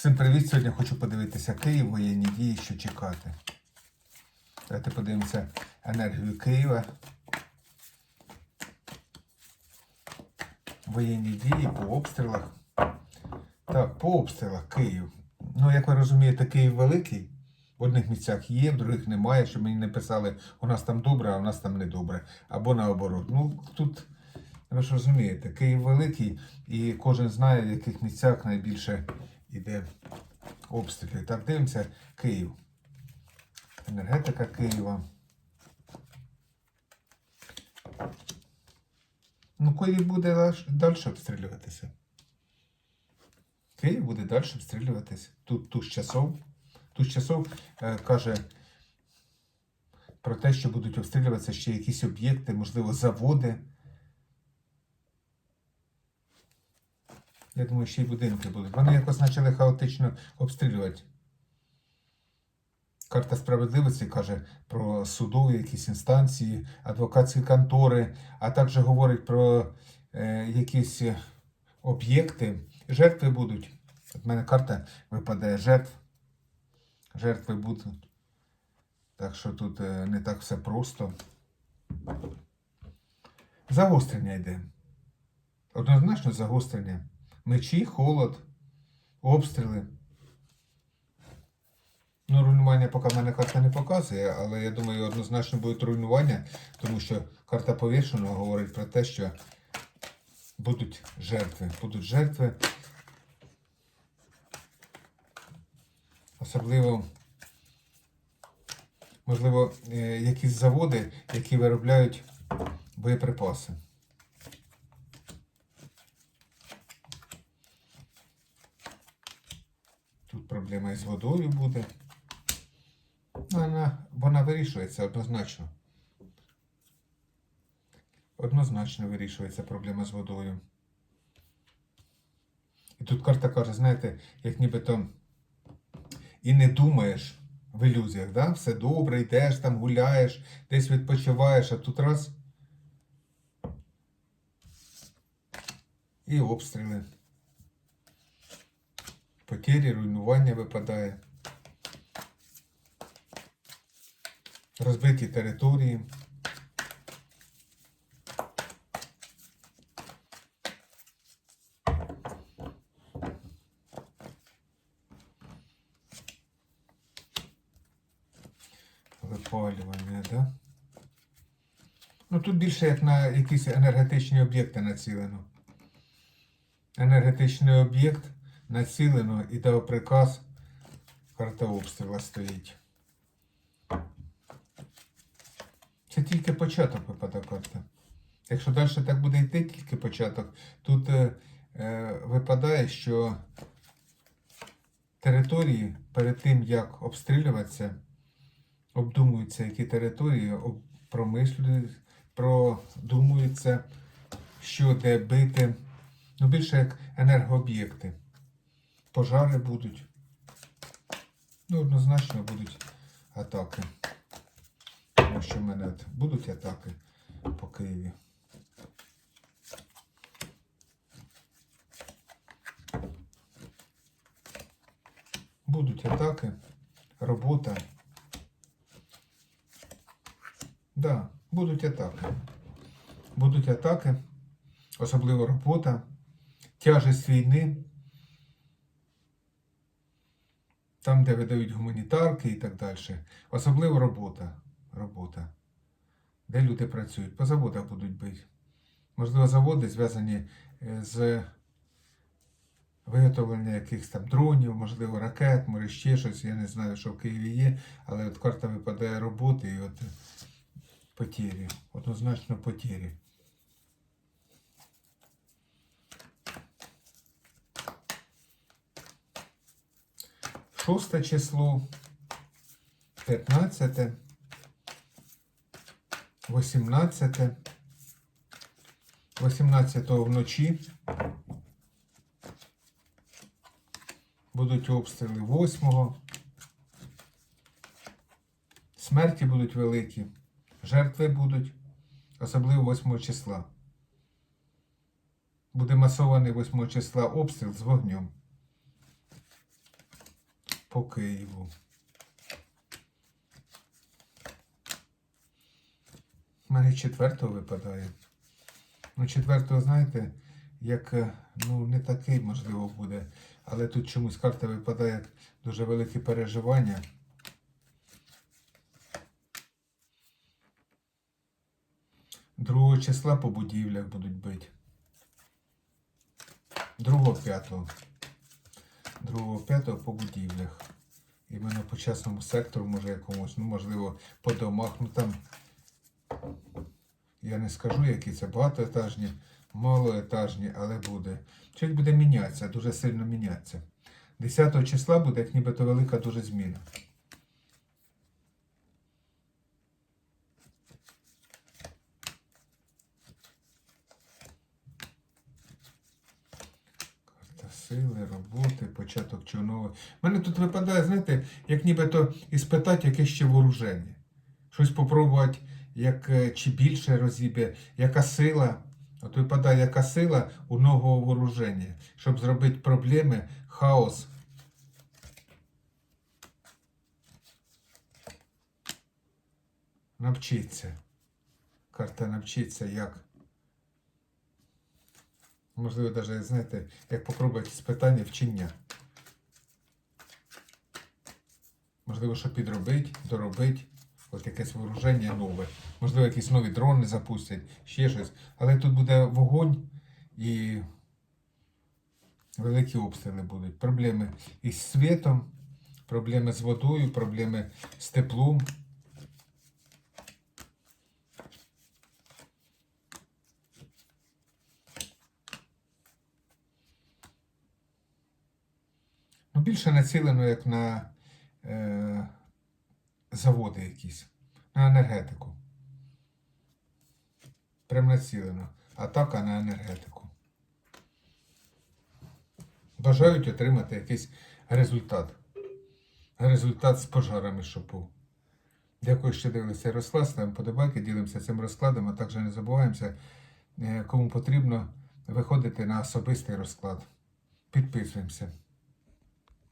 Всім привіт! Сьогодні хочу подивитися Київ, воєнні дії, що чекати. Давайте подивимося енергію Києва. Воєнні дії по обстрілах. Так, по обстрілах Київ. Ну, як ви розумієте, Київ великий. В одних місцях є, в других немає, щоб мені не писали, у нас там добре, а у нас там не добре. Або наоборот. Ну, тут, ви ж розумієте, Київ великий, і кожен знає, в яких місцях найбільше йде обстріли. Так, дивимося Київ. Енергетика Києва. Ну, Київ буде далі обстрілюватися. Київ буде далі обстрілюватися. Тут туз часов. Туз часов е, каже про те, що будуть обстрілюватися ще якісь об'єкти, можливо, заводи. Я думаю, ще й будинки будуть. Вони якось почали хаотично обстрілювати. Карта справедливості каже про судові якісь інстанції, адвокатські контори, а також говорить про е, якісь об'єкти. Жертви будуть. От в мене карта випадає жертв. Жертви будуть. Так що тут е, не так все просто. Загострення йде. Однозначно загострення. Мечі, холод, обстріли. Ну, руйнування поки в мене карта не показує, але я думаю, однозначно будуть руйнування, тому що карта повішеного говорить про те, що будуть жертви. Будуть жертви. Особливо, можливо, е, якісь заводи, які виробляють боєприпаси. Проблема із водою буде. Вона, вона вирішується однозначно. Однозначно вирішується проблема з водою. І тут карта каже, знаєте, як нібито і не думаєш в ілюзіях, да? все добре, йдеш там, гуляєш, десь відпочиваєш, а тут раз. І обстріли. Потері, руйнування випадає. Розбиті території. Випалювання, да? Ну тут більше як на якісь енергетичні об'єкти націлено. Енергетичний об'єкт націлено і дав приказ, карта обстріла стоїть. Це тільки початок випадає карта. Якщо далі так буде йти, тільки початок, тут е, е, випадає, що території перед тим, як обстрілюватися, обдумуються, які території, промислюють, продумуються, що де бити. Ну, більше як енергооб'єкти. Пожари будуть. Ну, однозначно будуть атаки. Тому що в мене будуть атаки по Києві. Будуть атаки, робота. Да, будуть атаки. Будуть атаки, особливо робота, тяжесть війни. там, де видають гуманітарки і так далі. Особливо робота. робота. Де люди працюють, по заводах будуть бити. Можливо, заводи зв'язані е, з виготовленням якихось там дронів, можливо, ракет, може ще щось. Я не знаю, що в Києві є, але от карта випадає роботи і от е, потірі, однозначно потірі. 6 число, 15, 18, 18 вночі. Будуть обстріли 8. Смерті будуть великі, жертви будуть, особливо 8 числа. Буде масований 8 числа обстріл з вогнем по Києву. У мене четвертого випадає. Ну, четвертого, знаєте, як е, ну, не такий, можливо, буде. Але тут чомусь карта випадає дуже великі переживання. Другого числа по будівлях будуть бити. Другого п'ятого. Другого п'ятого по будівлях. Іменно по частному сектору, може якомусь, ну можливо, по домах. Ну там я не скажу, які це багатоетажні, малоетажні, але буде. Чуть буде мінятися, дуже сильно мінятися. 10 числа буде як нібито велика дуже зміна. Карта сили, роботи, початок чого У мене тут випадає, знаєте, як нібито іспитати якесь ще вооруження. Щось спробувати, як, е, чи більше розіб'є, яка сила. От випадає, яка сила у нового вооруження, щоб зробити проблеми, хаос. Навчиться. Карта навчиться як. Можливо, навіть, знаєте, як попробувати спитання вчення. Можливо, що підробити, доробити. От якесь вооруження нове. Можливо, якісь нові дрони запустять, ще щось. Але тут буде вогонь і великі обстріли будуть. Проблеми із світом, проблеми з водою, проблеми з теплом. Ну, більше націлено як на е, заводи якісь, на енергетику. Прям націлено. Атака на енергетику. Бажають отримати якийсь результат. Результат з пожарами, щоб був. Дякую, що дивилися розклад. Ставимо подобайки, ділимося цим розкладом, а також не забуваємося, е, кому потрібно виходити на особистий розклад. Підписуємося.